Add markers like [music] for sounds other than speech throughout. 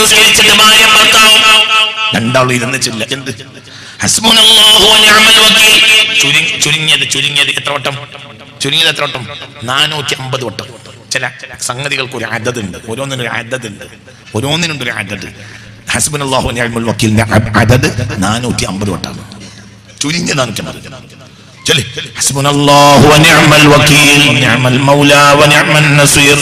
നിസ്കരിച്ചിട്ട് ഭാര്യ ഭർത്താവും. രണ്ടാളും ഇരുന്ന് ചില്ല. എന്ത്? ചുരുങ്ങിയത് ചുരുങ്ങിയത് എത്ര വട്ടം? ചുരുങ്ങിയത് എത്ര വട്ടം? നാനൂറ്റി അമ്പത് വട്ടം. ചില സംഗതികൾക്ക് ഒരു അതത് ഉണ്ട് ഓരോന്നിനും ഒരു അതത് ഉണ്ട് ഓരോന്നിനുണ്ട് ഒരു അതത് ഹസ്ബൻ അള്ളാഹു വക്കീലിന്റെ അതത് നാനൂറ്റി അമ്പത് വട്ടാണ് ചുരുങ്ങിയ നാനൂറ്റി അമ്പത് چلے حسبنا اللہ ونعم الوكيل. نعم المولى ونعم النصير.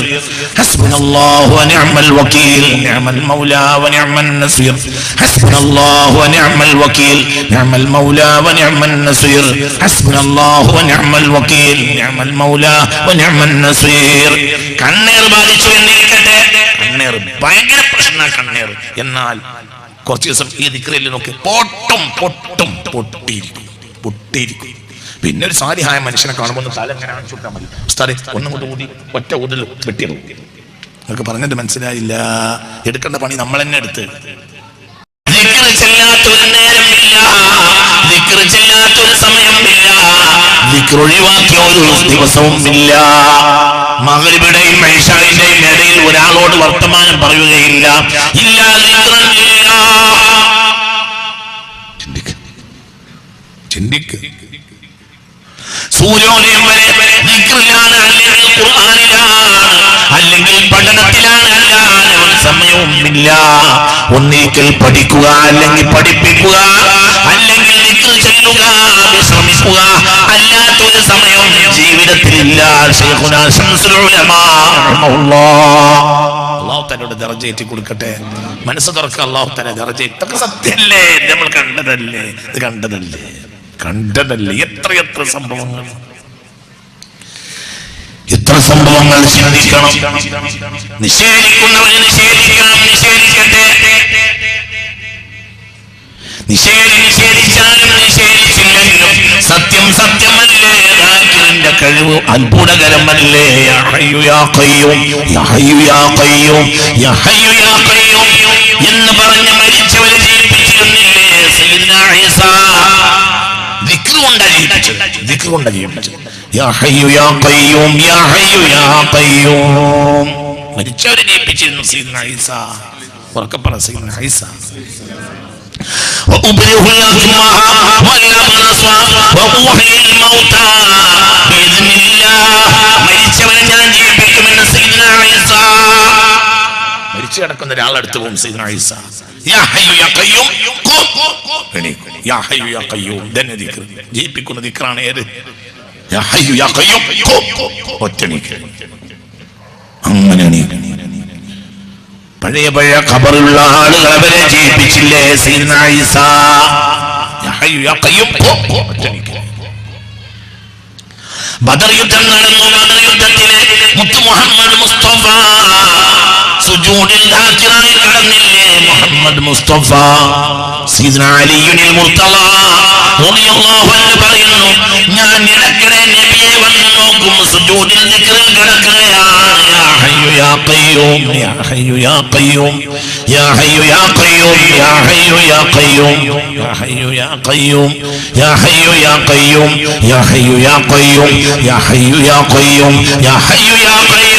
حسبنا الله ونعم الوكيل. نعم المولى ونعم النصير. حسبنا الله ونعم الوكيل. نعم المولى ونعم النصير. حسبنا الله ونعم الوكيل. نعم المولى ونعم النصير. کنیر باری چلنے کتے کنیر بائنگر پشنا کنیر ینال کورچی اسم یہ دکھرے لینوں کے പിന്നെ ഒരു സാരിഹായ മനുഷ്യനെ കാണുമ്പോൾ ഒന്ന് തല എങ്ങനെ കാണിച്ചുവിട്ടാൽ മതി. സ്ഥലം ഒന്നും കൊണ്ട് കൂടി ഒറ്റ കൂടുതൽ വെട്ടിയിടും നിങ്ങൾക്ക് പറഞ്ഞിട്ട് മനസ്സിലായില്ല. എടുക്കേണ്ട പണി നമ്മൾ തന്നെ എടുത്ത്. ഒഴിവാക്കിയ ഒരു ദിവസവും ഇല്ല. ഇടയിൽ ഒരാളോട് വർത്തമാനം പറയുകയില്ല. ഇല്ല ചിന്തിക്ക്. ചിന്തിക്ക്. സൂര്യോദയം വരെ ദിക്റിലാണ് അല്ലെങ്കിൽ ഖുർആനിലാണ് അല്ലെങ്കിൽ പഠനത്തിലാണ് അല്ലാതെ ഒരു സമയവുമില്ല. ഒന്നിക്കൽ പഠിക്കുക അല്ലെങ്കിൽ പഠിപ്പിക്കുക അല്ലെങ്കിൽ ദിക്ർ ചെയ്യുക വിശ്രമിക്കുക അല്ലാത്തൊരു സമയവും ജീവിതത്തിലില്ല. അള്ളാഹു തന്നോട് ദർജയേറ്റി കൊടുക്കട്ടെ. മനസ്സ് തുറക്കുക അള്ളാഹു തന്നെ ദർജ ഇതൊക്കെ സത്യല്ലേ? നമ്മൾ കണ്ടതല്ലേ? ഇത് കണ്ടതല്ലേ? കണ്ടതല്ലേ എത്ര സംഭവങ്ങൾ. എത്ര സംഭവങ്ങൾ ചിന്തിക്കണം നിഷേധിക്കുന്നവർ നിഷേധിക്കണം നിഷേധിച്ചാലും സത്യം സത്യമല്ലേ കഴിവ് അത്ഭുതകരമല്ലേ. എന്ന് പറഞ്ഞ് മരിച്ചവരെ ജീവിപ്പിച്ചിരുന്നില്ലേ വിക്രുകൊണ്ടാണ് മരിച്ചവനെ ഞാൻ മരിച്ചു കിടക്കുന്ന ഒരാളെടുത്ത് പോകും യാ ഹയ്യു യാ ജയിപ്പിക്കുന്ന ദിക്റാണ് ഏത്? അങ്ങനെ പഴയ പഴയ ഖബറുള്ള ആളുകൾ അവരെ ജീവിപ്പിച്ചില്ലേ ബദർ യുദ്ധം നടന്നു. ബദർ യുദ്ധത്തിലെ മുത്തു മുഹമ്മദ് മുസ്തഫ. സുജൂദിൽ ദാഖിറായി കടന്നില്ലേ മുഹമ്മദ് മുസ്തഫ സീദന അലിയുനിൽ മുർത്തള റളിയല്ലാഹു അൻഹു പറയുന്നു ഞാൻ ഇടയ്ക്കിടെ നബിയെ വന്ന് നോക്കും സുജൂദിൽ ദിക്റിൽ കിടക്കുകയാണ് യാ ഹയ്യു യാ ഖയ്യൂം യാ ഹയ്യു യാ ഖയ്യൂം യാ ഹയ്യു യാ ഖയ്യൂം യാ ഹയ്യു യാ ഖയ്യൂം യാ ഹയ്യു യാ ഖയ്യൂം യാ ഹയ്യു യാ ഖയ്യൂം യാ ഹയ്യു യാ ഖയ്യൂം യാ ഹയ്യു യാ ഖയ്യൂം യാ ഹയ്യു യാ ഖയ്യൂം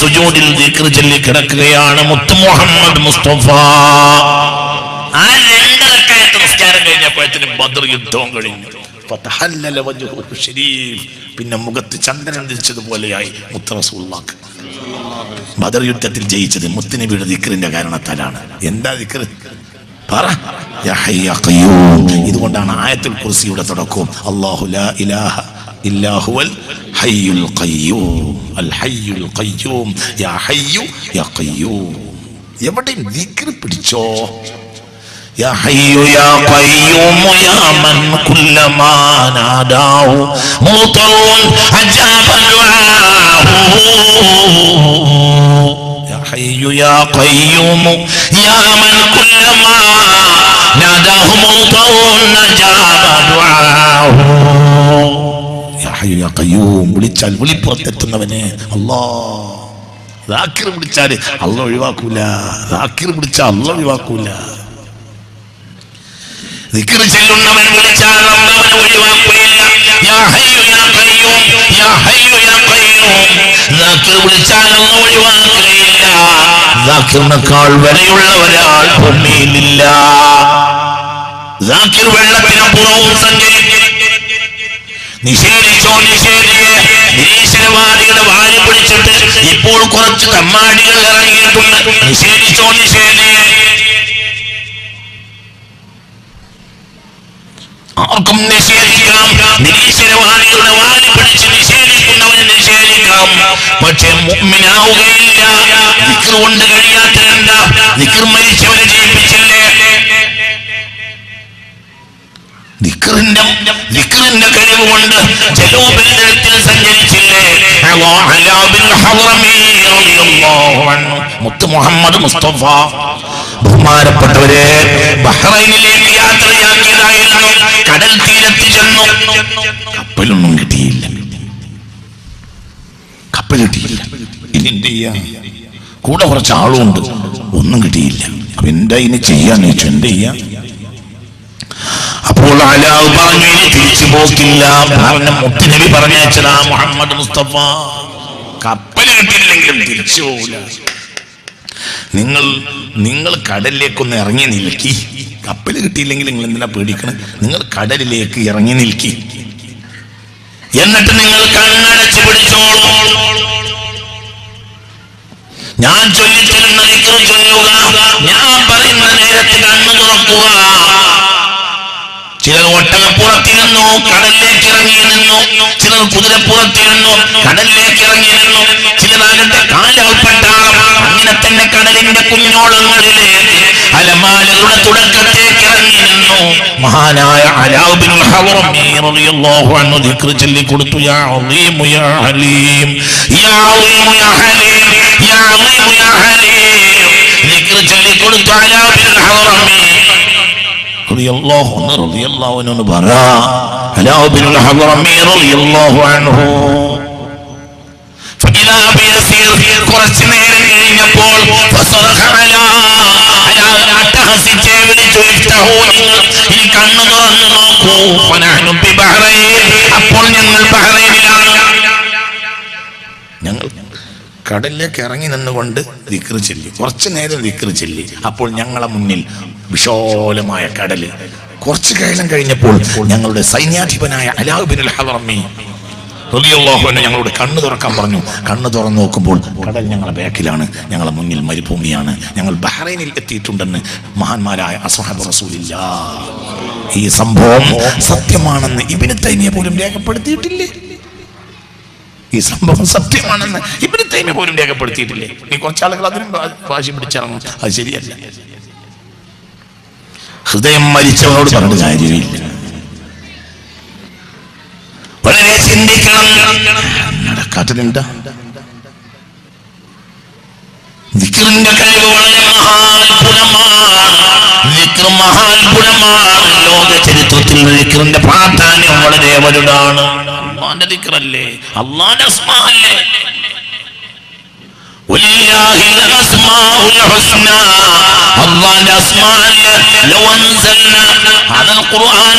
സുജൂദിൽ ചൊല്ലി കിടക്കുകയാണ് മുത്ത് മുഹമ്മദ് മുസ്തഫ. ആ രണ്ടരക്കായത്ത് നിസ്കാരം കഴിഞ്ഞപ്പോഴത്തിന് ബദർ യുദ്ധവും കഴിഞ്ഞു. പിന്നെ മുഖത്ത് ചന്ദ്രൻ ധരിച്ചതുപോലെയായി മുത്തറസൂള്ളാക്ക് ബദർ യുദ്ധത്തിൽ ജയിച്ചത് മുത്തുനബിയുടെ ദിക്റിന്റെ കാരണത്താലാണ്. എന്താ ദിക്ർ പറ. ഇതുകൊണ്ടാണ് ആയത്തുൽ കുർസിയുടെ തുടക്കവും ലാ ഇലാഹ ഇല്ലാ ഹുവൽ ഹയ്യുൽ ഖയ്യൂം അൽ ഹയ്യുൽ ഖയ്യൂം യാ ഹയ്യു യാ ഖയ്യൂം എവിടെയും ദിക്ർ പിടിച്ചോ يا حي يا قيوم يا من كلما ناداه مضطر أجاب دعاه يا حي يا قيوم يا من كلما ناداه مضطر أجاب യാ വിളിച്ചാൽ വിളിപ്പുറത്തെത്തുന്നവനെ അല്ലാ. ദാക്കിർ വിളിച്ചാൽ അല്ല ഒഴിവാക്കൂല. ദാക്കിർ വിളിച്ചാൽ അല്ല ഒഴിവാക്കൂല. ദിക്ർ ചെല്ലുന്നവൻ വിളിച്ചാൽ അള്ളവനെ ഒഴിവാക്കുകയില്ല. യാ ഹയ്യു യാ ഖയ്യൂം യാ ഹയ്യു യാ ഖയ്യൂം. ദാക്കിർ വിളിച്ചാൽ അല്ല ഒഴിവാക്കുകയില്ല. ദാക്കിറിനേക്കാൾ വിലയുള്ള ഒരാൾ ഭൂമിയിലില്ല ദാക്കിർ വെള്ളത്തിനപ്പുറവും സഞ്ചരിക്കും. നിഷേധിച്ചോ നിഷേധിയെ നിരീശ്വരവാദികളെ വാരി പിടിച്ചിട്ട് ഇപ്പോൾ കുറച്ച് കമ്മാടികൾ ഇറങ്ങിയിട്ടുണ്ട്. നിഷേധിച്ചോ നിഷേധിയെ. ആർക്കും നിഷേധിക്കാം. നിരീശ്വരവാദികളുടെ വാരി പിടിച്ച് നിഷേധിക്കുന്നവന് നിഷേധിക്കാം. പക്ഷെ മുമ്മിനാവുകയില്ല നിക്കർ കൊണ്ട് കഴിയാത്തതെന്താ? നിക്കർ മരിച്ചവരെ ജീവിപ്പിച്ചില്ലേ ദിക്റിന്റെ ദിക്റിന്റെ കഴിവ് കൊണ്ട് ജലോപരിതലത്തിൽ സഞ്ചരിച്ചില്ലേ. മുത്ത് മുഹമ്മദ് മുസ്തഫ. ബഹുമാനപ്പെട്ടവരെ ബഹ്റൈനിലേക്ക് യാത്രയാക്കിയതായിരുന്നു. കടൽ തീരത്ത് ചെന്നു. കപ്പലൊന്നും കിട്ടിയില്ല. കപ്പൽ കിട്ടിയില്ല. ചെയ്യാ കൂടെ കുറച്ച് ആളുണ്ട്. ഒന്നും കിട്ടിയില്ല. അപ്പൊ എന്താ ഇനി ചെയ്യാന്ന് ചോദിച്ചു? എന്ത് ചെയ്യാ? അപ്പോൾ അലാവ് പറഞ്ഞു ഇനി തിരിച്ചു പോക്കില്ല. കാരണം മുത്തുനബി പറഞ്ഞാ മുഹമ്മദ് മുസ്തഫ. കപ്പൽ കിട്ടിയില്ലെങ്കിലും തിരിച്ചു പോകില്ല നിങ്ങൾ നിങ്ങൾ കടലിലേക്കൊന്ന് ഇറങ്ങി നിൽക്കി. കപ്പൽ കിട്ടിയില്ലെങ്കിൽ നിങ്ങൾ എന്തിനാ പേടിക്കണം? നിങ്ങൾ കടലിലേക്ക് ഇറങ്ങി നിൽക്കി. എന്നിട്ട് നിങ്ങൾ കണ്ണടച്ച് പിടിച്ചോളൂ. ഞാൻ ചൊല്ലി ചൊല്ലുന്ന ഞാൻ പറയുന്ന നേരത്തെ കണ്ണു തുറക്കുക. ചിലർ ഒട്ടകപ്പുറത്തിരുന്നു കടലിലേക്ക് ഇറങ്ങി നിന്നു ചിലർ കുതിരപ്പുറത്തിരുന്നു കടലിലേക്ക് ഇറങ്ങി നിന്നു ചിലരാകട്ടെ കാലകൾപ്പെട്ടാളം അങ്ങനെ തന്നെ കടലിന്റെ കുഞ്ഞോളങ്ങളിലേക്ക് അലമാലകളുടെ തുടക്കത്തേക്ക് ഇറങ്ങി നിന്നു. മഹാനായ അലാബിൻ റളിയല്ലാഹു അൻഹു ദിക്ർ ചൊല്ലി കൊടുത്തു യാ അലീം യാ ഹലീം യാ അലീം യാ ഹലീം യാ അലീം യാ ഹലീം. ദിക്ർ ചൊല്ലി കൊടുത്തു അലാബിൻ ഹറമി കുറച്ചു നേരം കഴിഞ്ഞപ്പോൾ ഈ കണ്ണു തുറന്നു നോക്കൂ. കടലിലേക്ക് ഇറങ്ങി നിന്നുകൊണ്ട് ദിക്ർ ചൊല്ലി. കുറച്ചു നേരം ദിക്ർ ചൊല്ലി. അപ്പോൾ ഞങ്ങളെ മുന്നിൽ വിശാലമായ കടൽ. കുറച്ചു കാലം കഴിഞ്ഞപ്പോൾ ഞങ്ങളുടെ സൈന്യാധിപനായ അലാഹുബിൻ റളിയല്ലാഹുവിനെ ഞങ്ങളോട് കണ്ണു തുറക്കാൻ പറഞ്ഞു. കണ്ണു തുറന്നു നോക്കുമ്പോൾ കടൽ ഞങ്ങളുടെ ബാക്കിലാണ്. ഞങ്ങളെ മുന്നിൽ മരുഭൂമിയാണ്. ഞങ്ങൾ ബഹ്റൈനിൽ എത്തിയിട്ടുണ്ടെന്ന് മഹാന്മാരായ അസ്ഹാബ് റസൂലില്ല ഈ സംഭവം സത്യമാണെന്ന് ഇബിന് തൈമിയെ പോലും രേഖപ്പെടുത്തിയിട്ടില്ലേ? ഈ സംഭവം സത്യമാണെന്ന് ഇവർ തേമി പോലും രേഖപ്പെടുത്തിയിട്ടില്ലേ? നീ കുറച്ചാളുകൾ അതിനും വാശി പിടിച്ചിറങ്ങും. അത് ശരിയല്ല. ഹൃദയം മരിച്ചവനോട് പറഞ്ഞിട്ട് കാര്യമില്ല. വളരെ ചിന്തിക്കണം. നടക്കാത്തതെന്താ ദിക്റിന്റെ കഴിവ് വളരെ മഹാത്ഭുതമാണ്. മഹാത്ഭുതമാണ്. ലോക ചരിത്രത്തിൽ ദിക്റിന്റെ പ്രാധാന്യം വളരെ വലുതാണ്. അള്ളാന്റെ ദിക്റല്ലേ? അള്ളാന്റെ അസ്മാല്ലേ ഖുർആൻ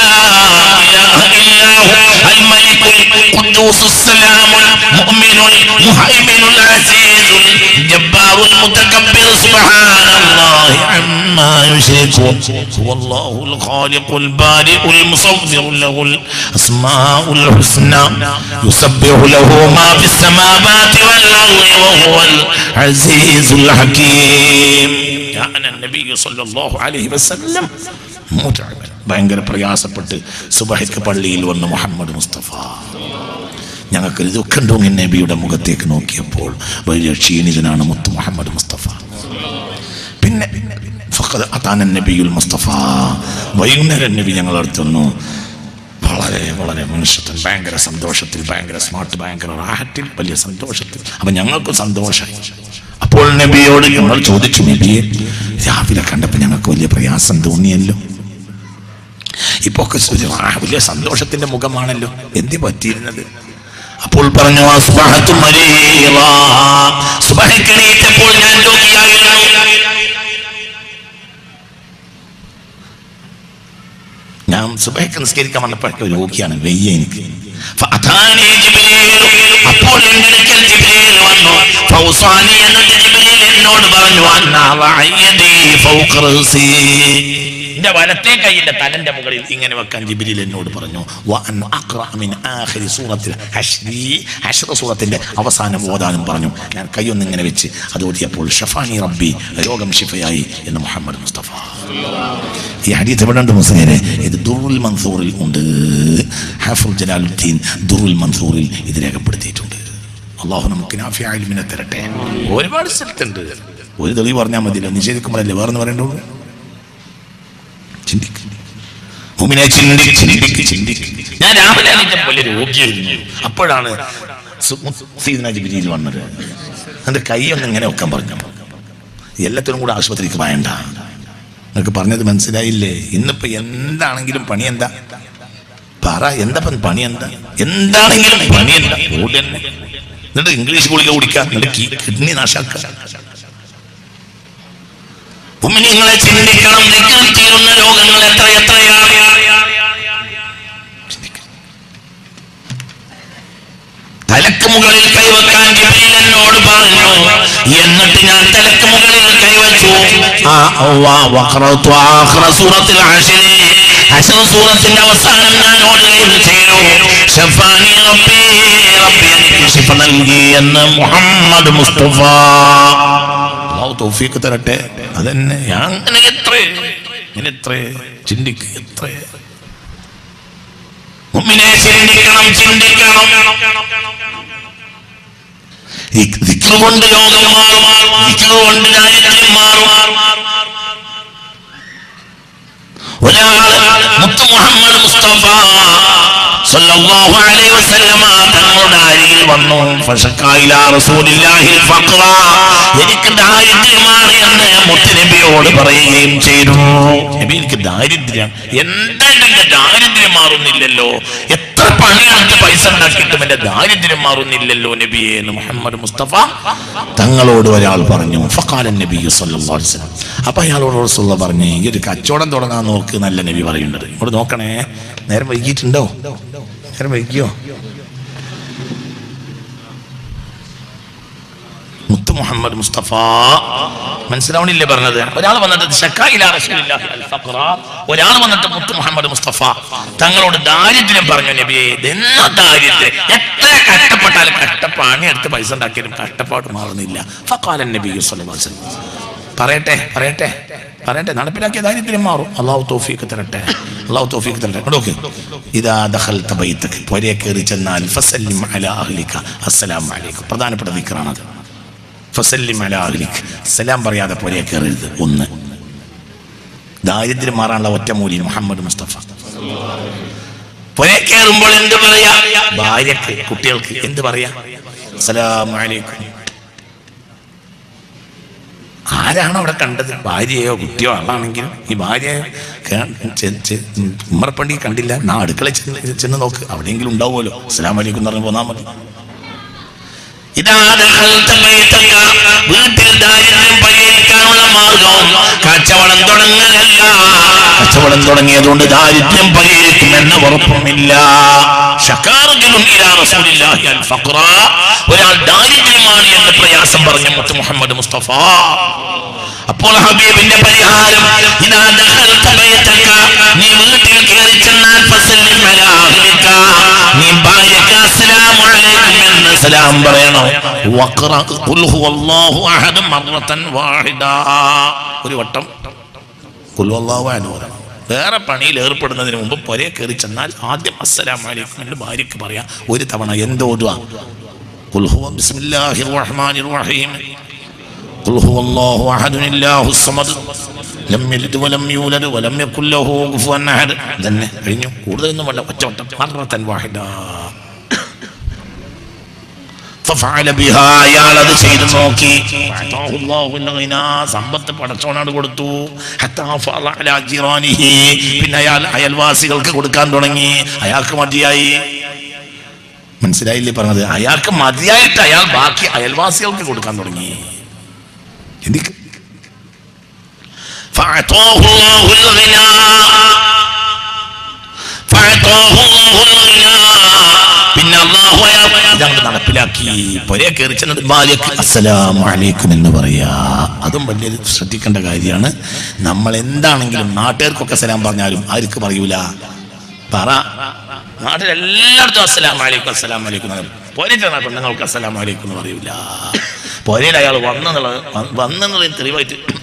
إله إلا هو الملك القدوس السلام المؤمن المهيمن العزيز الجبار المتكبر سبحان الله عما يشركون. هو الله الخالق البارئ المصور له الأسماء الحسنى. يسبح له ما في السماوات والأرض وهو العزيز الحكيم. كان النبي صلى الله عليه وسلم ഭയങ്കര പ്രയാസപ്പെട്ട് സുബഹിക്ക് പള്ളിയിൽ വന്ന് മുഹമ്മദ് മുസ്തഫ. ഞങ്ങൾക്ക് ദുഃഖം തോങ്ങി നബിയുടെ മുഖത്തേക്ക് നോക്കിയപ്പോൾ വലിയ ക്ഷീണിതനാണ് മുത്ത് മുഹമ്മദ് മുസ്തഫ. പിന്നെ ഫഖദ് അതാന നബിയുൽ മുസ്തഫ. വൈകുന്നേരം നബി ഞങ്ങൾ അടുത്തുന്നു വളരെ വളരെ മനുഷ്യത്തിൽ ഭയങ്കര സന്തോഷത്തിൽ ഭയങ്കര സ്മാർട്ട് ഭയങ്കര റാഹത്തിൽ വലിയ സന്തോഷത്തിൽ. അപ്പം ഞങ്ങൾക്കും സന്തോഷമായി. അപ്പോൾ നബിയോട് ഞങ്ങൾ ചോദിച്ചു നബിയെ രാവിലെ കണ്ടപ്പോൾ ഞങ്ങൾക്ക് വലിയ പ്രയാസം തോന്നിയല്ലോ. ഇപ്പൊ ഒക്കെ വലിയ സന്തോഷത്തിന്റെ മുഖമാണല്ലോ എന്തി പറ്റിയിരുന്നത്? അപ്പോൾ പറഞ്ഞു അസ്ബഹത്തു മരീളാ. സുബഹിക്ക് എണീറ്റപ്പോൾ ഞാൻ ഞാൻ സുബഹിക്ക് നിസ്കരിക്കാൻ വന്നപ്പോഴൊക്കെ രോഗിയാണ് വെയ്യ എനിക്ക്. അപ്പോൾ വന്നു. എന്നോട് പറഞ്ഞു എന്റെ വലത്തെ കൈയിന്റെ തലന്റെ മുകളിൽ ഇങ്ങനെ വെക്കാൻ ജിബ്രീൽ എന്നോട് പറഞ്ഞു സൂറത്തിന്റെ അവസാനം ഓതാനും പറഞ്ഞു. ഞാൻ കൈയൊന്ന് ഇങ്ങനെ വെച്ച് അത് ഓതിയപ്പോൾ ഷഫാനി റബ്ബി രോഗം ഷിഫയായി എന്ന് മുഹമ്മദ് മുസ്തഫ. ഈ ഹദീത്ത് എവിടെ ഉണ്ട് മുസ്ലിനെ ഇത് ദുറുൽ മൻസൂറിൽ ഉണ്ട്. ഹാഫുൽ ജലാലുദ്ദീൻ ദുറുൽ മൻസൂറിൽ ഇത് രേഖപ്പെടുത്തിയിട്ടുണ്ട്. അള്ളാഹു നമുക്ക് തരട്ടെ. ഒരുപാട് സ്ഥലത്തുണ്ട്. ഒരു തെളിവ് പറഞ്ഞാൽ മതിയല്ലോ. നിഷേധിക്കുമ്പോഴല്ലേ വേറെ പറയേണ്ടുള്ളൂ ചിന്തിക്ക്. മുമിനെ ചിന്തിക്ക് ചിന്തിക്ക് ചിന്തിക്ക്. ഞാൻ രാവിലെ വലിയ രോഗിയായിരുന്നു. അപ്പോഴാണ് ജിബിരിയിൽ വന്നത്. എന്റെ കൈ ഒന്ന് ഇങ്ങനെ വെക്കാൻ പറഞ്ഞു. എല്ലാത്തിനും കൂടെ ആശുപത്രിക്ക് വേണ്ട നിങ്ങൾക്ക് പറഞ്ഞത് മനസ്സിലായില്ലേ? ഇന്നിപ്പോ എന്താണെങ്കിലും പണി എന്താ? പറ എന്താ പണി എന്താ? എന്താണെങ്കിലും പണി എന്താ? എന്നിട്ട് ഇംഗ്ലീഷ് ഗുളിക കുടിക്കാം. എന്നിട്ട് കിഡ്നി നാശാക്കുക ഉമ്മിനിങ്ങളെ ചിന്തിക്കണം. ദിക്ർ തീരുന്ന രോഗങ്ങൾ എത്ര എത്രയാണ്? തലക്ക് മുകളിൽ കൈവെക്കാൻ ജിബ്രീൽ എന്നോട് പറഞ്ഞു. എന്നിട്ട് ഞാൻ തലക്ക് മുകളിൽ കൈവച്ചു. സൂറത്തിൽ സൂറത്തിന്റെ അവസാനം ഞാൻ ഓടുകയും ചെയ്തു. എനിക്ക് ശിഫ നൽകി എന്ന് മുഹമ്മദ് മുസ്തഫ. അള്ളാഹു തോഫിയൊക്കെ തരട്ടെ. അതന്നെ. അങ്ങനെ എത്ര? ഇങ്ങനെ എത്ര? ചിന്തിക്ക് എത്ര? ചിന്തിക്കണം കൊണ്ട് കൊണ്ട് മാറും. മുത്തു മുഹമ്മദ് മുസ്തഫ തങ്ങളുടെ പറയുകയും ചെയ്തു. എനിക്ക് ദാരിദ്ര്യം. എന്താ എന്റെ ദാരിദ്ര്യം മാറുന്നില്ലല്ലോ? എത്ര പണിയാണ് പൈസ ഉണ്ടാക്കിയിട്ടും എന്റെ ദാരിദ്ര്യം മാറുന്നില്ലല്ലോ നബിയെ എന്ന് മുഹമ്മദ് മുസ്തഫ തങ്ങളോട് ഒരാൾ പറഞ്ഞു. നബി അപ്പൊ അയാളോട് പറഞ്ഞു ഈ ഒരു കച്ചവടം തുടങ്ങാൻ നോക്ക് നല്ല നബി പറയുന്നത്. ഇവിടെ നോക്കണേ. നേരം വൈകിട്ടുണ്ടോ നേരം വൈകിയോ? മുത്ത് മുഹമ്മദ് മുസ്തഫ. മനസ്സിലാവണില്ലേ പറഞ്ഞത്? ഒരാൾ വന്നിട്ട്. ഒരാൾ വന്നിട്ട് മുത്ത് മുഹമ്മദ് മുസ്തഫ. തങ്ങളോട് ദാരിദ്ര്യം പറഞ്ഞു നബിയെ. ദാരിദ്ര്യം? എത്ര കഷ്ടപ്പെട്ടാലും കഷ്ടപ്പാണി എടുത്ത് പൈസ ഉണ്ടാക്കിയാലും കഷ്ടപ്പാട് മാറുന്നില്ല. പറയട്ടെ പറയട്ടെ. പറയട്ടെ നടപ്പിലാക്കിയ ദാരിദ്ര്യം മാറും. അള്ളാഹു തോഫിക്ക് തരട്ടെ. അള്ളാഹു തോഫിക്ക് തരട്ടെ. നോക്ക്. ഇതാ ദഹൽ തബൈത്തക്ക് പൊരയെ കയറി ചെന്നാൽ ഫസല്ലിം അലാ അഹ്ലിക. അസ്സലാമു അലൈക്കും. പ്രധാനപ്പെട്ട ദിക്റാണത്. ഫസല്ലിം അലാ അഹ്ലിക. സലാം പറയാതെ പൊരയെ കയറരുത്. ഒന്ന്. ദാരിദ്ര്യം മാറാനുള്ള ഒറ്റ ഒറ്റമൂലി മുഹമ്മദ് മുസ്തഫ. പുരയെ കയറുമ്പോൾ എന്ത് പറയാ? ഭാര്യക്ക് കുട്ടികൾക്ക് എന്ത് പറയാ? അസ്സലാമു അലൈക്കും. ആരാണ് അവിടെ കണ്ടത്? ഭാര്യയോ കുട്ടിയോ ആളാണെങ്കിലും ഈ ഭാര്യയെ ഉമ്മറപ്പണ്ടി കണ്ടില്ല. നാ അടുക്കള ചെന്ന് ചെന്ന് നോക്ക്. അവിടെയെങ്കിലും ഉണ്ടാവുമല്ലോ. അസ്സലാം വലൈക്കും പറഞ്ഞു പോന്നാ മതി. വീട്ടിൽ ദാരിദ്ര്യം പരിഹരിക്കാനുള്ള മാർഗം. കച്ചവടം തുടങ്ങലല്ല കച്ചവടം തുടങ്ങിയതുകൊണ്ട് ദാരിദ്ര്യം പരിഹരിക്കും എന്ന ഉറപ്പുമില്ല. ഒരാൾ ദാരിദ്ര്യമാണ് എന്ന് പ്രയാസം പറഞ്ഞ മുഹമ്മദ് മുസ്തഫ അപ്പോൾ ഹബീബിന്റെ പരിഹാരം. നീ നീ എന്ന് സലാം പറയണം ഒരു വട്ടം കുൽവല്ലാവാൻ പറയണം. വേറെ പണിയിൽ ഏർപ്പെടുന്നതിന് മുമ്പ് പൊരേ കയറി ചെന്നാൽ ആദ്യം അസ്സലാം വലിക്കും എന്റെ ഭാര്യയ്ക്ക് പറയാം. ഒരു തവണ എന്തോ കൂടുതലൊന്നും വേണ്ട. ഒറ്റ അയാൾ അത് ചെയ്തു നോക്കി فأعطاه الله الغنى. സമ്പത്ത് പടച്ചോനാട് കൊടുത്തു حتى فاض على جيرانه. പിന്നെ അയാൾ അയൽവാസികൾക്ക് കൊടുക്കാൻ തുടങ്ങി അയാൾക്ക് മതിയായി മനസ്സിലായില്ലേ പറഞ്ഞത് അയാൾക്ക് മതിയായിട്ട് അയാൾ ബാക്കി അയൽവാസികൾക്ക് കൊടുക്കാൻ തുടങ്ങി ചിന്തിക്ക് فأعطاه الله الغنى فأعطاه الله الغنى നടപ്പിലാക്കി. എന്ന് പറയാ. അതും വലിയ ശ്രദ്ധിക്കേണ്ട കാര്യമാണ്. നമ്മൾ എന്താണെങ്കിലും നാട്ടുകാർക്കൊക്കെ സലാം പറഞ്ഞാലും ആർക്ക് പറയൂല? പറ. നാട്ടിൽ എല്ലായിടത്തും അസ്സലാം അലൈക്കും അലൈക്കും അലൈക്കും എന്ന് പറയൂല. പൊരയിൽ അയാൾ വന്നെന്നുള്ളത് വന്നെന്നുള്ളത് തെളിവായിട്ട് [coughs]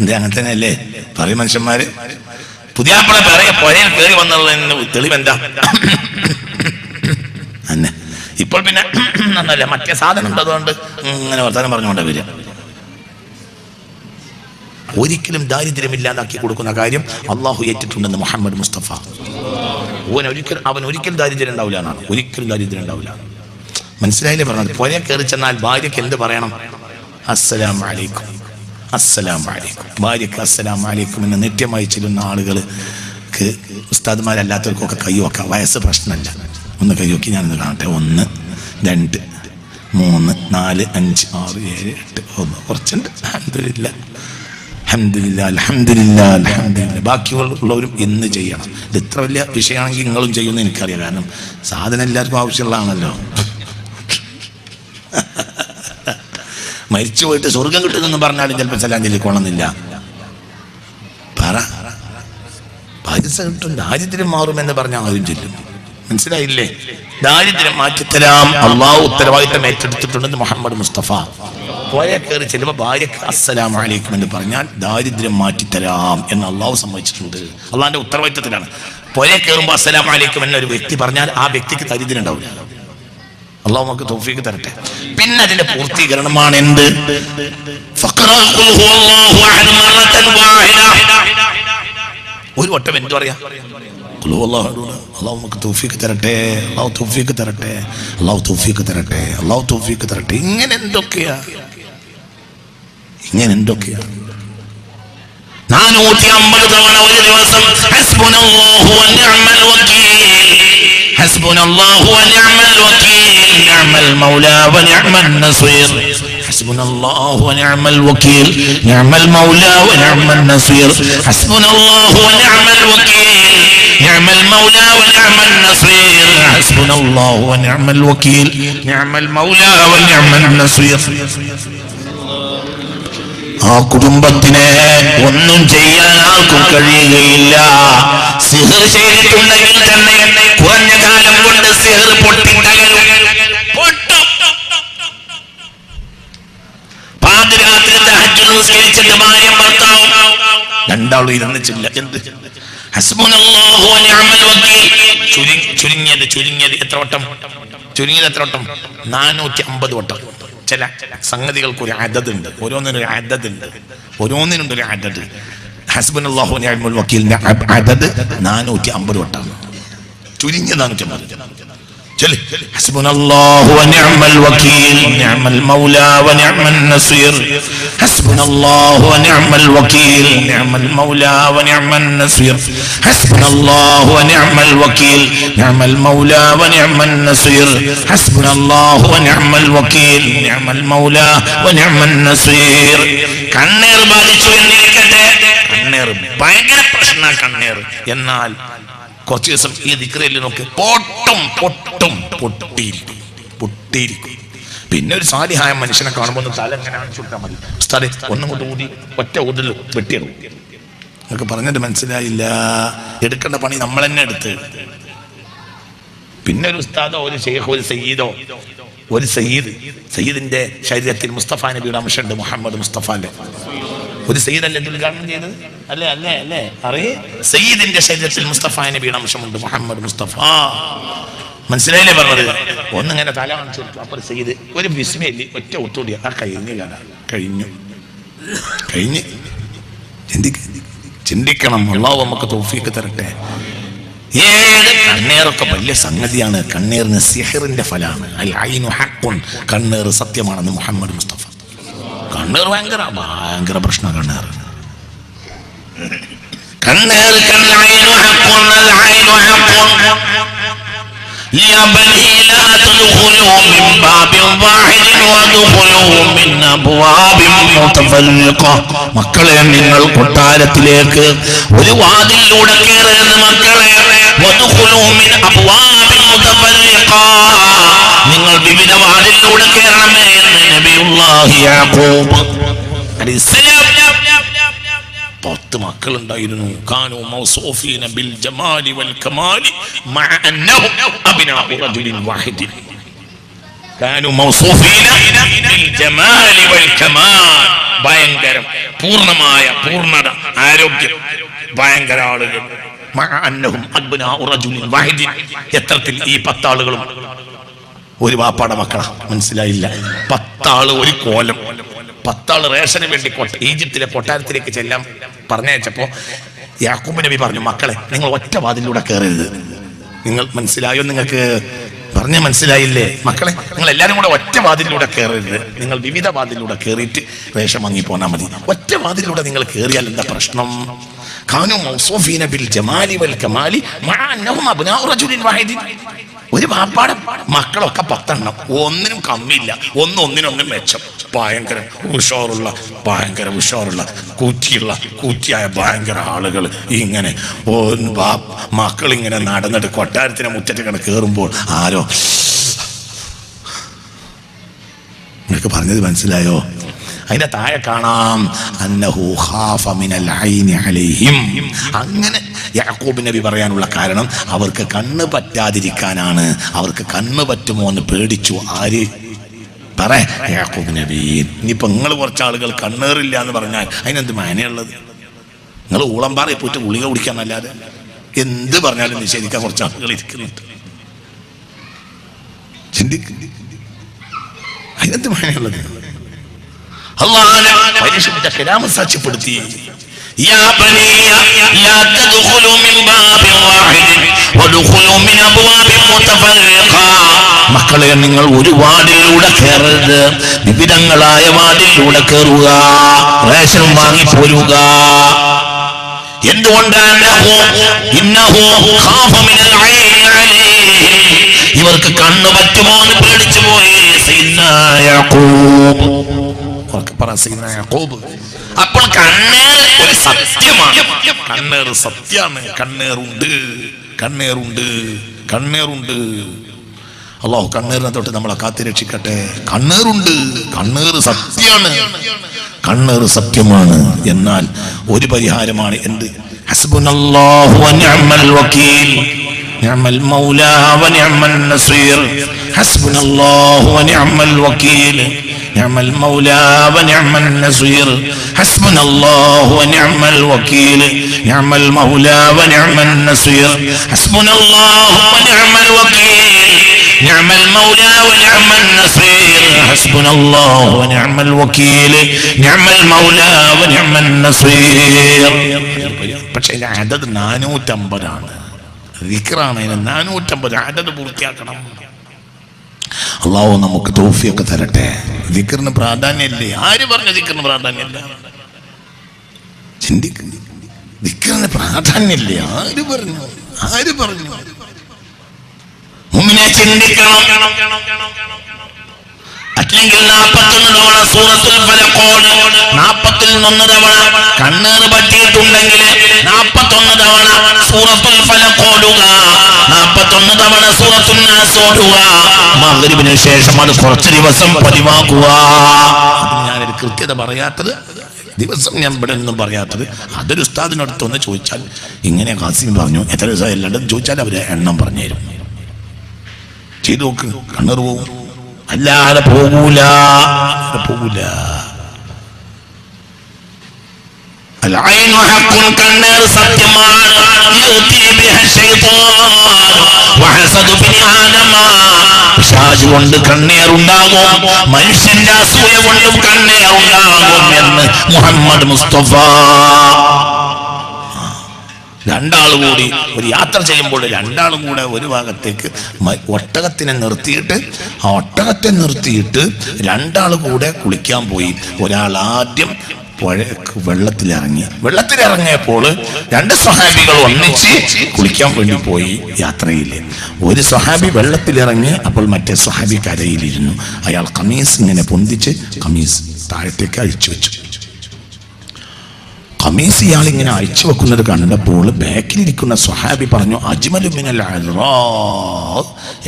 എന്താ അങ്ങനെ തന്നെ അല്ലേ പറയും മനുഷ്യന്മാര്. പുതിയാപ്പിളെ പിറകെ പുഴയിൽ കയറി വന്നുള്ള തെളിവെന്താ? അന്നെ. ഇപ്പോൾ പിന്നെ എന്നല്ല മറ്റേ സാധനം ഉണ്ട് അതുകൊണ്ട് ഇങ്ങനെ വർത്തമാനം പറഞ്ഞുകൊണ്ട് വരിക. ഒരിക്കലും ദാരിദ്ര്യമില്ലാതാക്കി കൊടുക്കുന്ന കാര്യം അള്ളാഹു ഏറ്റിട്ടുണ്ടെന്ന് മുഹമ്മദ് മുസ്തഫ. അവൻ ഒരിക്കലും അവൻ ഒരിക്കലും ദാരിദ്ര്യം ഉണ്ടാവില്ല എന്നാണ്. ഒരിക്കലും ദാരിദ്ര്യം ഉണ്ടാവില്ല. മനസ്സിലായില്ലേ പറഞ്ഞത്? പുഴ കയറി ചെന്നാൽ ഭാര്യയ്ക്ക് എന്ത് പറയണം? അസ്സലാം അലൈക്കും. അസ്സലാം അലൈക്കും. ഭാര്യക്ക് അസ്സലാം അലൈക്കും എന്ന് നിത്യമായി ചെല്ലുന്ന ആളുകൾക്ക് ഉസ്താദ്മാരല്ലാത്തവർക്കൊക്കെ കൈ വെക്കാം. വയസ്സ് പ്രശ്നമല്ല. ഒന്ന് കൈ കൈവക്കി ഞാനൊന്ന് കാണട്ടെ. ഒന്ന് രണ്ട് മൂന്ന് നാല് അഞ്ച് ആറ് ഏഴ് എട്ട് ഒന്ന്. കുറച്ചുണ്ട്. അഹമ്മദില്ല അഹമ്മദില്ല അലഹമില്ല അലഹമില്ല ബാക്കിയുള്ളവരും ഇന്ന് ചെയ്യണം. ഇത് ഇത്ര വലിയ വിഷയമാണെങ്കിൽ നിങ്ങളും ചെയ്യുമെന്ന് എനിക്കറിയാം. കാരണം സാധനം എല്ലാവർക്കും ആവശ്യമുള്ളതാണല്ലോ മരിച്ചു പോയിട്ട് സ്വർഗം കിട്ടുന്നെന്ന് പറഞ്ഞാലും ചിലപ്പോൾ സലാം കൊള്ളുന്നില്ല. പറ. പൈസ കിട്ടും ദാരിദ്ര്യം മാറുമെന്ന് പറഞ്ഞാൽ ആരും ചെല്ലും. മനസ്സിലായില്ലേ? ദാരിദ്ര്യം മാറ്റിത്തരാം. അള്ളാഹു ഉത്തരവാദിത്തം ഏറ്റെടുത്തിട്ടുണ്ടെന്ന് മുഹമ്മദ് മുസ്തഫ. പോയ കയറി ചെല്ലുമ്പോൾ ഭാര്യക്ക് അസ്സലാം അലൈക്കും എന്ന് പറഞ്ഞാൽ ദാരിദ്ര്യം മാറ്റിത്തരാം എന്ന് അള്ളാഹു സമ്മതിച്ചിട്ടുണ്ട്. അള്ളാഹിന്റെ ഉത്തരവാദിത്തത്തിലാണ്. പോയ കയറുമ്പോൾ അസ്സലാം അലൈക്കും എന്നൊരു വ്യക്തി പറഞ്ഞാൽ ആ വ്യക്തിക്ക് ദരിദ്രം ഉണ്ടാവില്ല. അള്ളാഹു നമുക്ക് തൗഫീക്ക് തരട്ടെ. പിന്നെ അതിന്റെ പൂർത്തീകരണമാണ് എന്ത്? ഒരു വട്ടം എന്തു പറയാ? ഇങ്ങനെന്തൊക്കെയാ. അള്ളാഹു നമുക്ക് തൗഫീക്ക് തരട്ടെ. അള്ളാഹു തൗഫീക്ക് തരട്ടെ. അള്ളാഹു തൗഫീക്ക് തരട്ടെ. അള്ളാഹു തൗഫീക്ക് തരട്ടെ. ഇങ്ങനെ എന്തൊക്കെയാ? ഇങ്ങനെ എന്തൊക്കെയാ? നാനൂറ്റി അമ്പത് തവണ ഒരു ദിവസം ഹസ്ബുനല്ലാഹു വനിഅമൽ വക്കീൽ ഹസ്ബുനല്ലാഹു വനിഅമൽ വക്കീൽ നിഅമൽ മൗലാ വനിഅമൽ നസീർ حسبنا الله ونعم الوكيل نعم المولى ونعم النصير حسبنا الله ونعم الوكيل نعم المولى ونعم النصير حسبنا الله ونعم الوكيل نعم المولى ونعم النصير ആ കുടുംബത്തിനെ ഒന്നും ചെയ്യാൻ ആർക്കും കഴിയുകയില്ല സിഹർ ചെയ്തിട്ടുണ്ടെങ്കിൽ തന്നെ കുറഞ്ഞ കാലം കൊണ്ട് സിഹർ പൊട്ടിത്തകരും എന്ത്? ചുരുങ്ങിയത് ചുരുങ്ങിയത് എത്ര വട്ടം? ചുരുങ്ങിയത് എത്ര വട്ടം? നാനൂറ്റി അമ്പത് വട്ടം. ചില സംഗതികൾക്ക് ഒരു അതതുണ്ട്. ഓരോന്നിനും ഒരു അതതുണ്ട് ഓരോന്നിനുണ്ട് ഒരു അതത് ഹസ്ബൻ അള്ളാഹു വക്കീൽ അതത് നാനൂറ്റി അമ്പത് വട്ടം ചുരുങ്ങിയ നാനൂറ്റി അമ്പത് ചൊല്ല്. حسبنا الله ونعم الوكيل نعم المولى ونعم النصير حسبنا الله ونعم الوكيل نعم المولى ونعم النصير حسبنا الله ونعم الوكيل نعم المولى ونعم النصير حسبنا الله ونعم الوكيل نعم المولى ونعم النصير കണ്ണേർ ബാധിച്ചു എന്നിരിക്കട്ടെ കണ്ണേർ ഭയങ്കര പ്രശ്ന കണ്ണേർ എന്നാൽ കുറച്ച് ദിവസം ഈ ദിക്രയിൽ നോക്ക്. പൊട്ടും പൊട്ടും പൊട്ടിയിരിക്കും പൊട്ടിയിരിക്കും. പിന്നെ ഒരു സാലിഹായ മനുഷ്യനെ കാണുമ്പോൾ ഒന്ന് തല എങ്ങനെ കാണിച്ചുകൊടുത്താൽ മതി. സ്ഥലം ഒന്നും കൊണ്ട് കൂടി ഒറ്റ ഊതിൽ വെട്ടിയെടുക്കും എന്നൊക്കെ പറഞ്ഞിട്ട് മനസ്സിലായില്ല. എടുക്കേണ്ട പണി നമ്മൾ തന്നെ എടുത്ത്. പിന്നെ ഒരു ഉസ്താദോ ഒരു ഷെയ്ഖോ ഒരു സയ്യിദോ ഒരു സയ്യിദ്. സയ്യിദിന്റെ ശരീരത്തിൽ മുസ്തഫ നബിയുടെ അംശമുണ്ട് മുഹമ്മദ് മുസ്തഫാന്റെ. ഒരു സയ്യിദ് അല്ലേ ഉദ്ഘാടനം ചെയ്തത്? അല്ലേ അല്ലേ അല്ലേ? അറിയേ സയ്യിദിന്റെ ശരീരത്തിൽ മുസ്തഫ നബിയുടെ അംശമുണ്ട് മുഹമ്മദ് മുസ്തഫ. മനസ്സിലായില്ലേ പറഞ്ഞത്? ഒന്നിങ്ങനെ തല കാണിച്ചു കൊടുത്തു. അപ്പോൾ സയ്യിദ് ഒരു വിസ്മയല്ലേ ഒറ്റ ഒത്തുകൂടി. ആ കഴിഞ്ഞു കഥ. കഴിഞ്ഞു. കഴിഞ്ഞ്. ചിന്തിക്കണം. അള്ളാഹു നമുക്ക് തോഫിയൊക്കെ തരട്ടെ. ഏത് കണ്ണേറൊക്കെ വലിയ സംഗതിയാണ്. കണ്ണേറിന് സിഹറിന്റെ ഫലാണ്. അൽ ഐനു ഹാക്കുൺ കണ്ണേർ സത്യമാണെന്ന് മുഹമ്മദ് മുസ്തഫ. കണ്ണേർ ഭയങ്കര ഭയങ്കര പ്രശ്ന കണ്ണേർ കണ്ണേർ കണ്ണൈനു ഹഖുൻ അൽ ഐനു ഹഖുൻ يا بني لا تدخلوا من باب واحد وادخلوا من أبواب متفرقة മക്കളെ നിങ്ങൾ കൊട്ടാരത്തിലേക്ക് ഒരു വാതിലൂടെ കയറരുത് മക്കളെ വദ്ഖുലൂ മിൻ അബ്വാബിൻ മുതഫർരിഖ. വിവിധ വാതിലൂടെ കയറണമേ എന്ന് പത്ത് മക്കളുണ്ടായിരുന്നു. കാനു മൗസൂഫീന ബിൽ ജമാലി വൽ കമാലി മഅ അന്നഹും അബ്നാഉ റജുലിൻ വാഹിദിൻ കാനു മൗസൂഫീന ബിൽ ജമാലി വൽ കമാൽ. ഭയങ്കരം. പൂർണമായ പൂർണത ആരോഗ്യം. ഭയങ്കര ആളുകൾ. മഅ അന്നഹും അബ്നാഉ റജുലിൻ വാഹിദിൻ എത്രത്തിൽ ഈ പത്താളുകളും ഒരു വാപ്പാടെ മക്കളാ. മനസ്സിലായില്ല. പത്താൾ ഒരു കോലം. പത്താൾ റേഷന് വേണ്ടി കൊട്ട ഈജിപ്തിലെ കൊട്ടാരത്തിലേക്ക് ചെല്ലാൻ പറഞ്ഞയച്ചപ്പോ യാക്കൂബ് നബി പറഞ്ഞു മക്കളെ നിങ്ങൾ ഒറ്റ വാതിലൂടെ കയറരുത് നിങ്ങൾ മനസ്സിലായോ? നിങ്ങൾക്ക് പറഞ്ഞ മനസ്സിലായില്ലേ? മക്കളെ നിങ്ങൾ എല്ലാരും കൂടെ ഒറ്റ വാതിലൂടെ കയറരുത് നിങ്ങൾ വിവിധ വാതിലൂടെ കയറിയിട്ട് റേഷൻ വാങ്ങി പോന്നാൽ മതി. ഒറ്റ വാതിലൂടെ നിങ്ങൾ കയറിയാൽ എന്താ പ്രശ്നം? ഖാനു മൗസൂഫീന ബിൽ ജമാലി വൽ കമാലി മഅ അന്നഹും അബ്നാഉ റജുലിൻ വാഹിദിൻ ഒരു പാപ്പാടെ മക്കളൊക്കെ പത്തെണ്ണം. ഒന്നിനും കമ്മിയില്ല. ഒന്ന് ഒന്നിനൊന്നും മെച്ചം. ഭയങ്കര ഉഷാറുള്ള ഭയങ്കര ഉഷാറുള്ള കൂറ്റിയുള്ള കൂറ്റിയായ ഭയങ്കര ആളുകൾ ഇങ്ങനെ ഇങ്ങനെ നടന്നിട്ട് കൊട്ടാരത്തിന് മുറ്റത്ത് കിടന്ന് കയറുമ്പോൾ ആരോ നിങ്ങൾക്ക് പറഞ്ഞത് മനസ്സിലായോ? അതിന്റെ താഴെ കാണാം. അങ്ങനെ യാക്കൂബ് നബി പറയാനുള്ള കാരണം അവർക്ക് കണ്ണ് പറ്റാതിരിക്കാനാണ്. അവർക്ക് കണ്ണ് പറ്റുമോ എന്ന് പേടിച്ചു. ആര്? പറ യാക്കൂബ് നബി. ഇനിയിപ്പോ നിങ്ങൾ കുറച്ച് ആളുകൾ കണ്ണേറില്ല എന്ന് പറഞ്ഞാൽ അതിനെന്ത് മാനയുള്ളത്? നിങ്ങൾ ഊളംപാറയിൽ പോയിട്ട് ഗുളിക കുടിക്കാന്നല്ലാതെ എന്ത് പറഞ്ഞാലും നിഷേധിക്കാൻ കുറച്ച് ആളുകൾ ഇരിക്കുന്നുണ്ട്. ചിന്തിക്കുന്നു അതിനെന്ത് മാനയുള്ളത്? പരിശുദ്ധ കലാമ സാക്ഷ്യപ്പെടുത്തി يا بني لا تدخلوا من باب واحد وادخلوا من ابواب متفرقه മക്കളെ നിങ്ങൾ ഒരു വാർഡിലൂടെ കയറരുത് വിവിധങ്ങളായ വാർഡിലൂടെ കയറുക റേഷൻ വാങ്ങി പോരുക എന്തുകൊണ്ടാണ് ഇന്നഹു ഖാഫ മിനൽ ഐനി അലൈഹിം. ഇവർക്ക് കണ്ണു പറ്റുമോ എന്ന് പേടിച്ചു പോയി അപ്പോൾ കണ്ണേർ ഒരു സത്യമാണ്. കണ്ണേർ സത്യാണ്. കണ്ണേറുണ്ട്. കണ്ണേറുണ്ട്. കണ്ണേറുണ്ട്. അള്ളാഹു കണ്ണേറിനെ തൊട്ട് നമ്മളെ കാത്തിരക്ഷിക്കട്ടെ കണ്ണേറുണ്ട്. കണ്ണേർ സത്യമാണ് കണ്ണേർ സത്യമാണ്. എന്നാൽ ഒരു പരിഹാരമാണ് എന്ത്? ഹസ്ബുനല്ലാഹു വനിഅമൽ വക്കീൽ. നിഅമൽ മൗലാ വനിഅമൽ നസീർ. ഹസ്ബുനല്ലാഹു വനിഅമൽ വക്കീൽ. نعم المولى ونعم النصير حسبنا الله ونعم الوكيل نعم المولى ونعم النصير حسبنا الله ونعم الوكيل نعم المولى ونعم النصير حسبنا الله ونعم الوكيل نعم المولى ونعم النصير പക്ഷേ ഇതിന്റെ അടത് നാനൂറ്റമ്പതാണ് ദിക്റാണ് അതിന് നാനൂറ്റമ്പത് അടത് പൂർത്തിയാക്കണം അള്ളാഹു നമുക്ക് തോഫിയൊക്കെ തരട്ടെ. ദിക്കറിന് പ്രാധാന്യമില്ലേ. ആര് പറഞ്ഞ ദിക്കറിന് പ്രാധാന്യമില്ല? ദിക്കറിന് പ്രാധാന്യമില്ലേ. ആര് പറഞ്ഞു? ആര് പറഞ്ഞു? മുമ്പിനെ ചിന്തിക്കണം. അല്ലെങ്കിൽ നാൽപ്പത്തൊന്ന് തവണ സൂറത്തുൽ ഫലക്കോട് നാൽപ്പത്തിൽ നിന്ന് തവണ കണ്ണേർ പറ്റിയിട്ടുണ്ടെങ്കിൽ നാൽപ്പത്തൊന്ന് തവണ സൂറത്തുൽ ഫലക്കോടുക നാൽപ്പത്തൊന്ന് തവണ സൂറത്തുൽ നാസോടുക മകരിവിന് ശേഷം അത് കുറച്ച് ദിവസം പതിവാക്കുക. ഞാനൊരു കൃത്യത പറയാത്തത് ദിവസം ഞാൻ ഇവിടെ നിന്നും പറയാത്തത്. അതൊരു ഉസ്താദിനടുത്ത് ഒന്ന് ചോദിച്ചാൽ ഇങ്ങനെ കാസിം പറഞ്ഞു എത്ര ദിവസം എല്ലാണ്ടെന്ന് ചോദിച്ചാൽ അവർ എണ്ണം പറഞ്ഞു തരും. ചെയ്തു നോക്ക് കണ്ണേറ് പോകും. അല്ലാതെ പോകൂല. പോകൂല. കണ്ണേർ സത്യമാണ്. പിശാജ് കൊണ്ട് കണ്ണേറുണ്ടാകും മനുഷ്യന്റെ അസൂയ കൊണ്ടും കണ്ണേറുണ്ടാകും എന്ന് മുഹമ്മദ് മുസ്തഫ രണ്ടാൾ കൂടി ഒരു യാത്ര ചെയ്യുമ്പോൾ രണ്ടാളും കൂടെ ഒരു ഭാഗത്തേക്ക് ഒട്ടകത്തിനെ നിർത്തിയിട്ട് ആ ഒട്ടകത്തെ നിർത്തിയിട്ട് രണ്ടാൾ കൂടെ കുളിക്കാൻ പോയി. ഒരാൾ ആദ്യം വെള്ളത്തിലിറങ്ങി. വെള്ളത്തിലിറങ്ങിയപ്പോൾ രണ്ട് സ്വഹാബികൾ ഒന്നിച്ച് കുളിക്കാൻ വേണ്ടി പോയി യാത്രയിൽ ഒരു സ്വഹാബി വെള്ളത്തിലിറങ്ങി അപ്പോൾ മറ്റേ സ്വഹാബി കരയിലിരുന്നു. അയാൾ കമീസ് ഇങ്ങനെ പൊന്തിച്ച് കമീസ് താഴത്തേക്ക് അഴിച്ചു വെച്ചു കമീസ് ഇയാൾ ഇങ്ങനെ അഴിച്ചു വെക്കുന്നത് കണ്ടപ്പോൾ ബാക്കിലിരിക്കുന്ന സ്വഹാബി പറഞ്ഞു അജ്മലു മിനൽ അൽറാ."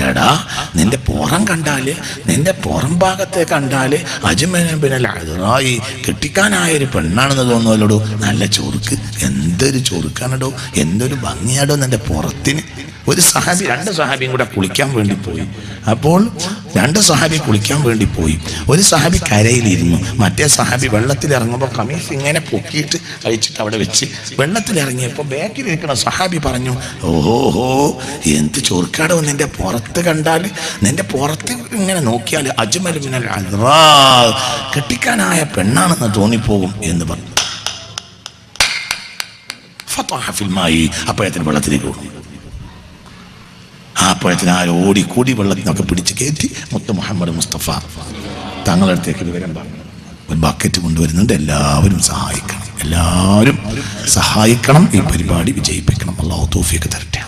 എടാ നിന്റെ പുറം കണ്ടാൽ നിന്റെ പുറം ഭാഗത്തെ കണ്ടാൽ അജ്മലു മിനൽ അൽറായി കെട്ടിക്കാനായ ഒരു പെണ്ണാണെന്ന് തോന്നുമല്ലോടോ നല്ല ചൊറുക്ക്. എന്തൊരു ചൊറുക്കാണടോ? എന്തൊരു ഭംഗിയാടോ നിന്റെ പുറത്തിന്? ഒരു സഹാബി രണ്ട് സഹാബിയും കൂടെ കുളിക്കാൻ വേണ്ടി പോയി. അപ്പോൾ രണ്ട് സഹാബി കുളിക്കാൻ വേണ്ടി പോയി. ഒരു സഹാബി കരയിലിരുന്നു. മറ്റേ സഹാബി വെള്ളത്തിൽ ഇറങ്ങുമ്പോൾ കമീസ് ഇങ്ങനെ പൊക്കിയിട്ട് അഴിച്ചിട്ട് അവിടെ വെച്ച് വെള്ളത്തിൽ ബാക്കിൽ ബാക്കിലിരിക്കുന്ന സഹാബി പറഞ്ഞു ഓഹോ എന്ത് ചൊറുക്കാടോ നിന്റെ പുറത്ത് കണ്ടാൽ നിന്റെ പുറത്ത് ഇങ്ങനെ നോക്കിയാൽ അജ്മൽ മിനൽ കെട്ടിക്കാനായ പെണ്ണാണെന്ന് തോന്നിപ്പോകും എന്ന് പറഞ്ഞു. ഫത്വഹ ഫിൽ മായി അപ്പോഴത്തിന് വെള്ളത്തിലേക്ക് പോകും ആ അപ്പോഴത്തിന് ആ ഓടി കൂടി വെള്ളത്തിനൊക്കെ പിടിച്ച് കയറ്റി മുത്ത് മുഹമ്മദ് മുസ്തഫ തങ്ങളുടെ അടുത്തേക്ക് വിവരം പറഞ്ഞു. ഒരു ബക്കറ്റ് കൊണ്ടുവരുന്നുണ്ട് എല്ലാവരും സഹായിക്കണം. എല്ലാവരും സഹായിക്കണം ഈ പരിപാടി വിജയിപ്പിക്കണം. അള്ളാഹു തോഫിയൊക്കെ തരട്ടെ.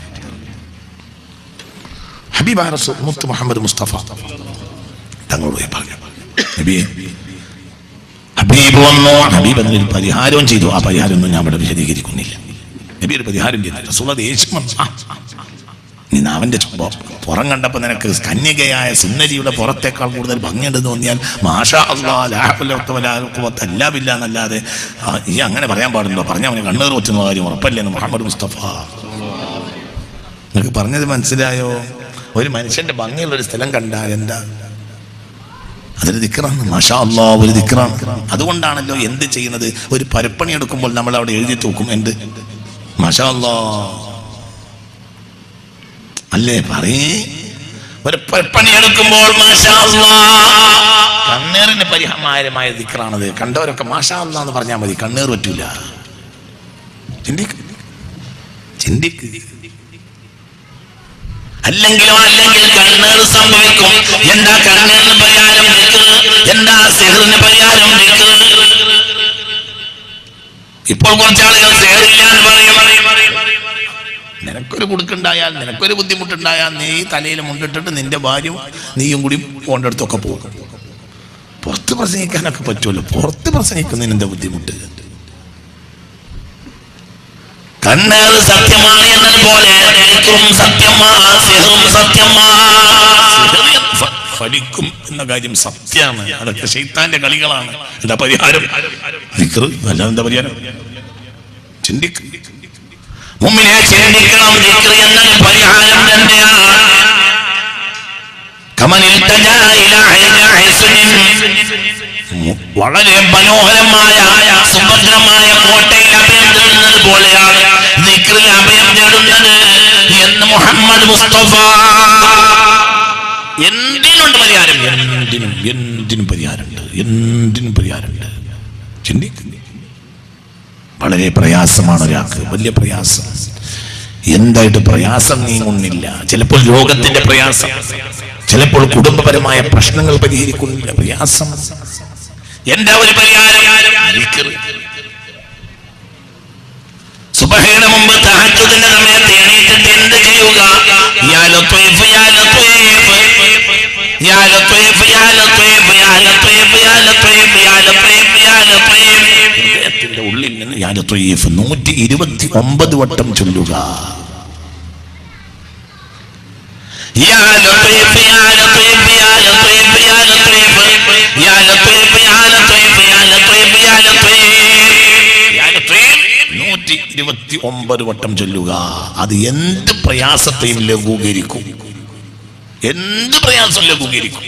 ഹബീബ് മുത്ത് മുഹമ്മദ് മുസ്തഫ തങ്ങളോട് പറഞ്ഞു. നബിയെ ഹബീബ് വന്നു. ഹബീബ് എന്നൊരു പരിഹാരവും ചെയ്തു. ആ പരിഹാരമൊന്നും ഞാൻ ഇവിടെ വിശദീകരിക്കുന്നില്ല. നബി ഒരു പരിഹാരം ചെയ്തു. റസൂൽ ദേഷ്യം വന്നു. ആ, നീ ചുമ്പോ പുറം കണ്ടപ്പോൾ നിനക്ക് കന്യകയായ സുന്ദരിയുടെ പുറത്തേക്കാൾ കൂടുതൽ ഭംഗിയുണ്ടെന്ന് തോന്നിയാൽ മാഷാ അല്ലാവില്ല എന്നല്ലാതെ ഈ അങ്ങനെ പറയാൻ പാടുണ്ടോ? പറഞ്ഞ അവന് കണ്ണുകൾ വെച്ചുന്ന കാര്യം ഉറപ്പല്ലേന്ന് മുഹമ്മദ് മുസ്തഫ. നിങ്ങൾക്ക് പറഞ്ഞത് മനസ്സിലായോ? ഒരു മനുഷ്യന്റെ ഭംഗിയുള്ള ഒരു സ്ഥലം കണ്ടാൽ എന്താ? അതൊരു ദിക്റാണ്. മാഷാ ഒരു ദിക്റാണ്. അതുകൊണ്ടാണല്ലോ എന്ത് ചെയ്യുന്നത്? ഒരു പരപ്പണി എടുക്കുമ്പോൾ നമ്മൾ അവിടെ എഴുതി തൂക്കും. എന്ത്? മാഷാ അല്ലേ? പറയേ. ഒരു പണിയെടുക്കുമ്പോൾ കണ്ണീറിന് പരിഹാരമായ ദിക്കറാണത് കണ്ടവരൊക്കെ മാഷാ എന്ന് പറഞ്ഞാൽ മതി. കണ്ണീർ പറ്റൂല. അല്ലെങ്കിലോ അല്ലെങ്കിൽ കണ്ണീർ സംഭവിക്കും. എന്താ കണ്ണീറിന് പരിഹാരം? എന്താ സെഹറിന് പരിഹാരം? ഇപ്പോൾ കുറച്ചാളുകൾ സെഹറില്ല എന്ന് പറയും. നിനക്കൊരു കുടുക്കുണ്ടായാൽ നിനക്കൊരു ബുദ്ധിമുട്ടുണ്ടായാൽ നീ തലയിൽ മുണ്ടിട്ടിട്ട് നിന്റെ ഭാര്യ നീയും കൂടി പോകേണ്ട അടുത്തൊക്കെ പോകും. പുറത്ത് പ്രസംഗിക്കാനൊക്കെ പറ്റുമല്ലോ പുറത്ത് പ്രസംഗിക്കുന്നതിന് എന്താ ബുദ്ധിമുട്ട്? കണ്ണേർ സത്യമാണ് എന്നതുപോലെ ഫലിക്കും എന്ന കാര്യം സത്യമാണ് അതൊക്കെ ശൈത്താന്റെ കളികളാണ്. എന്താ പരിഹാരം? അല്ലാതെ എന്താ പരിഹാരം? ചിന്തിക്കും. മുമ്മിനെ ചിന്തിക്കണം ദിക്ർ എന്നത് പരിഹാരം തന്നെയാണ്. വളരെ മനോഹരമായ സുഭദ്രമായ കോട്ടയിൽ അഭയം തേടുന്നത് പോലെയാണ് നിക്രി അഭയം തേടുന്നത് എന്ന് മുഹമ്മദ് മുസ്തഫ. എന്തിനുണ്ട് പരിഹാരം? എന്തിനും എന്തിനും പരിഹാരമുണ്ട്? എന്തിനും പരിഹാരമുണ്ട്? ചിന്തിക്കുന്നു വളരെ പ്രയാസമാണ് ഒരാൾക്ക് വലിയ പ്രയാസം. എന്തായിട്ട് പ്രയാസം നീങ്ങുന്നില്ല. ചിലപ്പോൾ രോഗത്തിന്റെ പ്രയാസം ചിലപ്പോൾ കുടുംബപരമായ പ്രശ്നങ്ങൾ പരിഹരിക്കുന്നില്ല. പ്രയാസം. എന്താ ഒരു പരിഹാരം? ബിസ്മില്ലാഹി നൂറ്റി ഇരുപത്തി ഒമ്പത് വട്ടം ചൊല്ലുക യാ യാ യാ യാ യാ യാ യാ നൂറ്റി ഇരുപത്തി ഒമ്പത് വട്ടം ചൊല്ലുക അത് എന്ത് പ്രയാസത്തെയും ലഘൂകരിക്കും എന്ത് പ്രയാസം ലഘൂകരിക്കും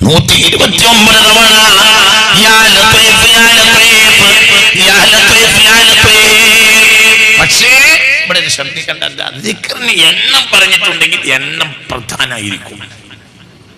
നൂറ്റി ഇരുപത്തി ഒമ്പത് തവണ യാ യാ പക്ഷേ ഇവിടെ ശ്രദ്ധിക്കേണ്ട എണ്ണം പറഞ്ഞിട്ടുണ്ടെങ്കിൽ എണ്ണം പ്രധാനമായിരിക്കും